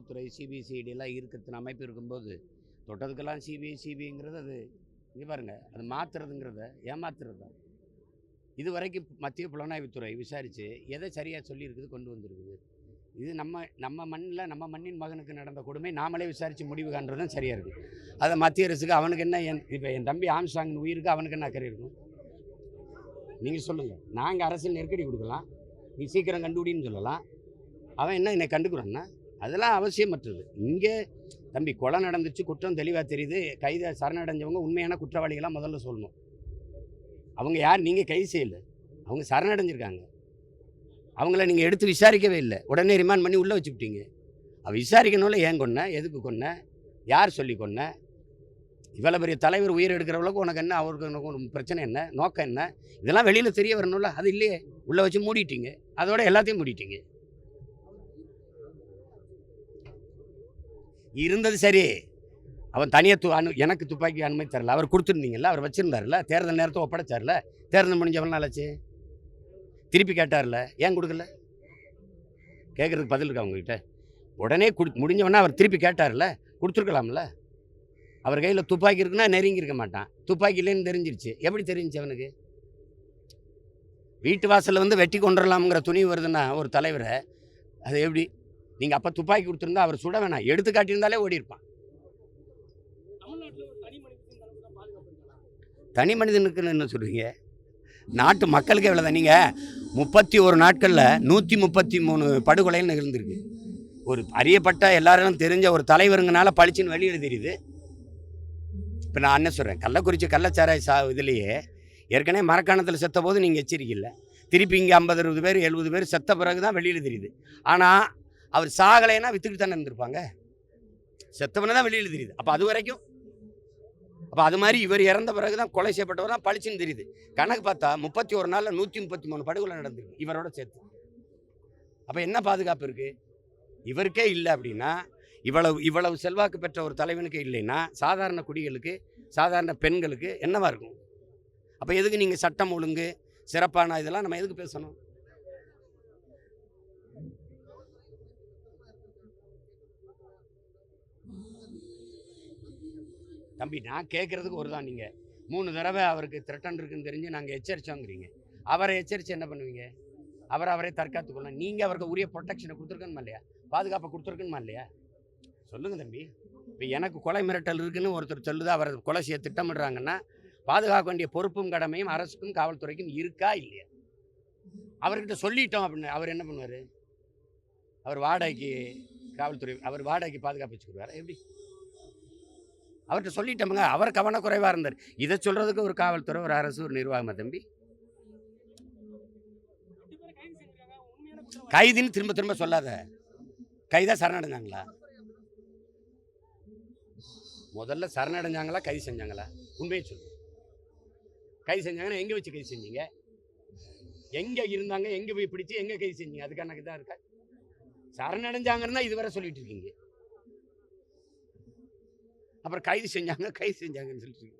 உளவுத்துறை சிபிசிஐடி எல்லாம் இருக்கிறது அமைப்பு இருக்கும்போது தொட்டதுக்கெல்லாம் சிபிஐ சிபிங்கிறது அது இங்கே பாருங்க அது மாற்றுறதுங்கிறத ஏமாத்துறது? தான் இது வரைக்கும் மத்திய புலனாய்வுத்துறை விசாரித்து எதை சரியாக சொல்லியிருக்குது கொண்டு வந்திருக்குது? இது நம்ம நம்ம மண்ணில் நம்ம மண்ணின் மகனுக்கு நடந்த கொடுமை நாமளே விசாரித்து முடிவு காண்றது தான் சரியாக இருக்குது அதை மத்திய அரசுக்கு அவனுக்கு என்ன என் இப்போ என் தம்பி ஆம்சாங் உயிருக்கு அவனுக்கு என்ன அக்கறை இருக்கும்? நீங்கள் சொல்லுங்கள் நாங்கள் அரசியல் நெருக்கடி கொடுக்கலாம். நீ சீக்கிரம் கண்டுபிடின்னு சொல்லலாம். அவன் என்ன என்னை கண்டுக்கிறான்னா அதெல்லாம் அவசியமற்றது. இங்கே தம்பி கொலை நடந்துச்சு குற்றம் தெளிவாக தெரியுது கைது சரணடைஞ்சவங்க உண்மையான குற்றவாளிகளாக முதல்ல சொல்லணும். அவங்க யார்? நீங்கள் கைது செய்யலை. அவங்க சரணடைஞ்சிருக்காங்க. அவங்கள நீங்கள் எடுத்து விசாரிக்கவே இல்லை. உடனே ரிமாண்ட் பண்ணி உள்ளே வச்சுக்கிட்டீங்க. அவள் விசாரிக்கணும்ல ஏன் கொன்ன? எதுக்கு கொன்ன? யார் சொல்லி கொன்ன? இவ்வளோ பெரிய தலைவர் உயிர் எடுக்கிறவளுக்கு உனக்கு என்ன? அவருக்கு உனக்கு பிரச்சனை என்ன? நோக்கம் என்ன? இதெல்லாம் வெளியில் தெரிய வரணும்ல. அது இல்லையே. உள்ளே வச்சு மூடிட்டீங்க. அதோட எல்லாத்தையும் மூடிட்டீங்க. இருந்தது சரி. அவன் தனியாக து அனு எனக்கு துப்பாக்கி அனுமதி தரல. அவர் கொடுத்துருந்தீங்கல்ல அவர் வச்சுருந்தார்ல தேர்தல் நேரத்தை ஒப்படைச்சார்ல தேர்தல் முடிஞ்சவன் நாளாச்சு திருப்பி கேட்டார்ல ஏன் கொடுக்கல? கேட்குறதுக்கு பதில் இருக்கா உங்ககிட்ட? உடனே கொடு முடிஞ்சவொடனே அவர் திருப்பி கேட்டார்ல கொடுத்துருக்கலாம்ல. அவர் கையில் துப்பாக்கி இருக்குன்னா நெருங்கி இருக்க மாட்டான். துப்பாக்கி இல்லைன்னு தெரிஞ்சிருச்சு. எப்படி தெரிஞ்சிச்சு அவனுக்கு? வீட்டு வாசலில் வந்து வெட்டி கொண்டுடலாம்ங்கிற துணி வருதுன்னா ஒரு தலைவரை அது எப்படி? நீங்கள் அப்போ துப்பாக்கி கொடுத்துருந்தா அவர் சுட வேணாம். எடுத்து காட்டியிருந்தாலே ஓடி இருப்பான் தனி மனிதன் தனி மனிதனுக்குன்னு என்ன சொல்கிறீங்க நாட்டு மக்களுக்கு எவ்வளோதான் நீங்கள் முப்பத்தி ஒரு நாட்களில் நூற்றி முப்பத்தி மூணு படுகொலைன்னு நிகழ்ந்திருக்கு. ஒரு அறியப்பட்ட எல்லாரும் தெரிஞ்ச ஒரு தலைவருங்கனால பளிச்சுன்னு வெளியில் தெரியுது. இப்போ நான் என்ன சொல்கிறேன் கள்ளக்குறிச்சி கள்ளச்சாராய சா இதுலேயே ஏற்கனவே மரக்காணத்தில் செத்த போது நீங்கள் எச்சரிக்கை இல்லை திருப்பி இங்கே ஐம்பது அறுபது பேர் எழுபது பேர் செத்த பிறகு தான் வெளியில் தெரியுது. ஆனால் அவர் சாகலைன்னா வித்துக்கிட்டு தானே இருந்திருப்பாங்க? செத்தவனை தான் வெளியில் தெரியுது. அப்போ அது வரைக்கும்? அப்போ அது மாதிரி இவர் இறந்த பிறகு தான் கொலை செய்யப்பட்டவர் தான் பளிச்சுன்னு தெரியுது. கணக்கு பார்த்தா முப்பத்தி ஒரு நாளில் நூற்றி முப்பத்தி மூணு படுகொலை நடந்திருக்கு. இவரோட சேர்த்து. அப்போ என்ன பாதுகாப்பு இருக்குது இவருக்கே இல்லை அப்படின்னா இவ்வளவு இவ்வளவு செல்வாக்கு பெற்ற ஒரு தலைவனுக்கு இல்லைன்னா சாதாரண குடிகளுக்கு சாதாரண பெண்களுக்கு என்னவா இருக்கும்? அப்போ எதுக்கு நீங்கள் சட்டம் ஒழுங்கு சிறப்பான இதெல்லாம் நம்ம எதுக்கு பேசணும்? தம்பி நான் கேட்குறதுக்கு ஒரு தான் நீங்கள் மூணு தடவை அவருக்கு த்ரெட்டன் இருக்குன்னு தெரிஞ்சு நாங்கள் எச்சரித்தோங்கிறீங்க அவரை எச்சரித்து என்ன பண்ணுவீங்க? அவரை அவரே தற்காத்துக்கொள்ளலாம் நீங்கள் அவருக்கு உரிய ப்ரொடெக்ஷனை கொடுத்துருக்கணுமா இல்லையா? பாதுகாப்பை கொடுத்துருக்கணுமா இல்லையா? சொல்லுங்கள் தம்பி. இப்போ எனக்கு கொலை மிரட்டல் இருக்குன்னு ஒருத்தர் சொல்லுது அவர் கொலை செய்ய திட்டமிடுறாங்கன்னா பாதுகாக்க வேண்டிய பொறுப்பும் கடமையும் அரசுக்கும் காவல்துறைக்கும் இருக்கா இல்லையா? அவர்கிட்ட சொல்லிட்டோம் அப்படின்னு அவர் என்ன பண்ணுவார்? அவர் வாடகைக்கு காவல்துறை அவர் வாடகைக்கு பாதுகாப்பு வச்சுக்கிடுவார் எப்படி? அவர்கிட்ட சொல்லிட்டோமுங்க. அவர் கவனக்குறைவாக இருந்தார். இதை சொல்கிறதுக்கு ஒரு காவல்துறை ஒரு அரசு ஒரு நிர்வாகமா தம்பி? கைதின்னு கைதுன்னு திரும்ப திரும்ப சொல்லாத. கைதா சரணடைஞ்சாங்களா? முதல்ல சரணடைஞ்சாங்களா? கைது செஞ்சாங்களா? உண்மையை சொல்லு. கைது செஞ்சாங்கன்னா எங்கே வச்சு கைது செஞ்சீங்க? எங்கே இருந்தாங்க? எங்கே போய் பிடிச்சு எங்கே கைது செஞ்சீங்க? அதுக்கான இதாக இருக்கா? சரணடைஞ்சாங்கன்னா இதுவரை சொல்லிட்டு இருக்கீங்க. அப்புறம் கைது செஞ்சாங்க கைது செஞ்சாங்கன்னு சொல்லிட்டு இருக்கீங்க.